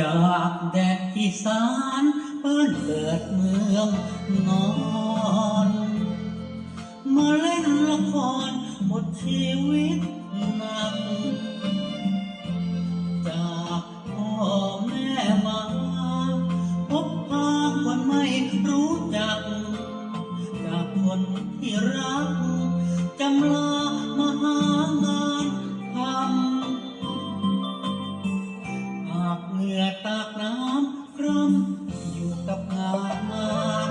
จากแดนอีสานบ้านเกิดเมืองนอนมาเล่นละครหมดชีวิตหนักับงาน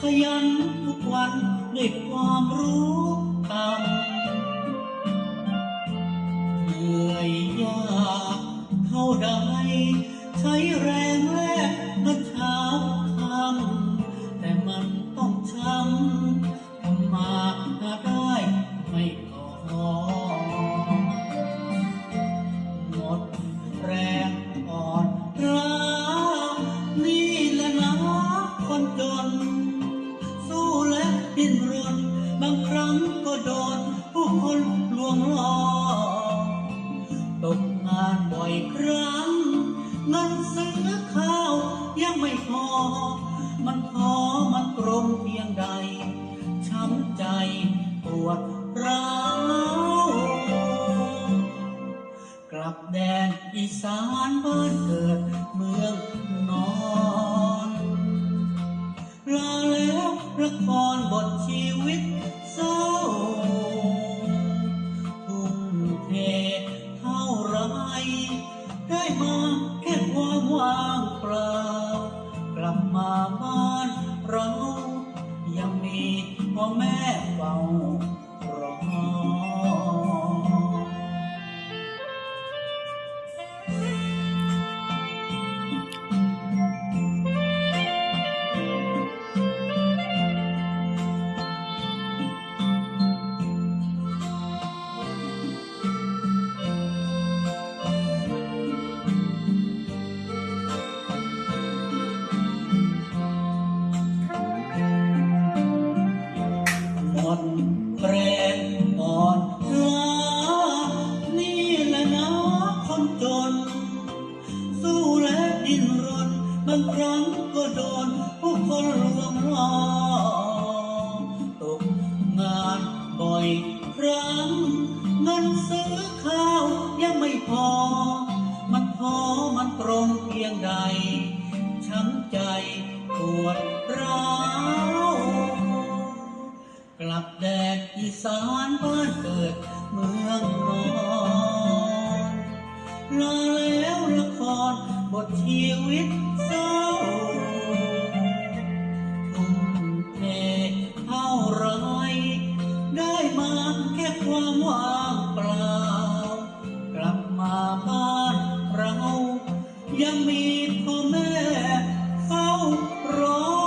ขยันทุกวันด้วยความรู้ ดิ้นรน บางครั้งก็โดนผู้คนลวงหล้อตกงานบ่อยครั้งเงินซื้อข้าวยังไม่พอ มันพอมันตรงเพียงใด ช้ำใจปวดร้าวกลับแดนอีสานบ้านเกิดเมืองนอน ละครบทชีวิตเศร้าทุ่มเทเท่าไร ได้มาแค่ความว่างเปล่า กลับมาบ้านเรา ยังมีพ่อแม่เฝ้า สู้และดิ้นรนบางครั้งก็โดนผู้คนลวงหล้อตกงานบ่อยครั้งเงินซื้อข้าวยังไม่พอ มันพอมันตรงเพียงใด ช้ำใจปวดร้าวกลับแดนอีสานบ้านเกิดเมืองนอน รอแล้วละครบทชีวิตเศร้าทุ่มเทเท่าไรได้มาแค่ความว่างเปล่า กลับมาบ้านเรา ยังมีพ่อแม่เฝ้ารอ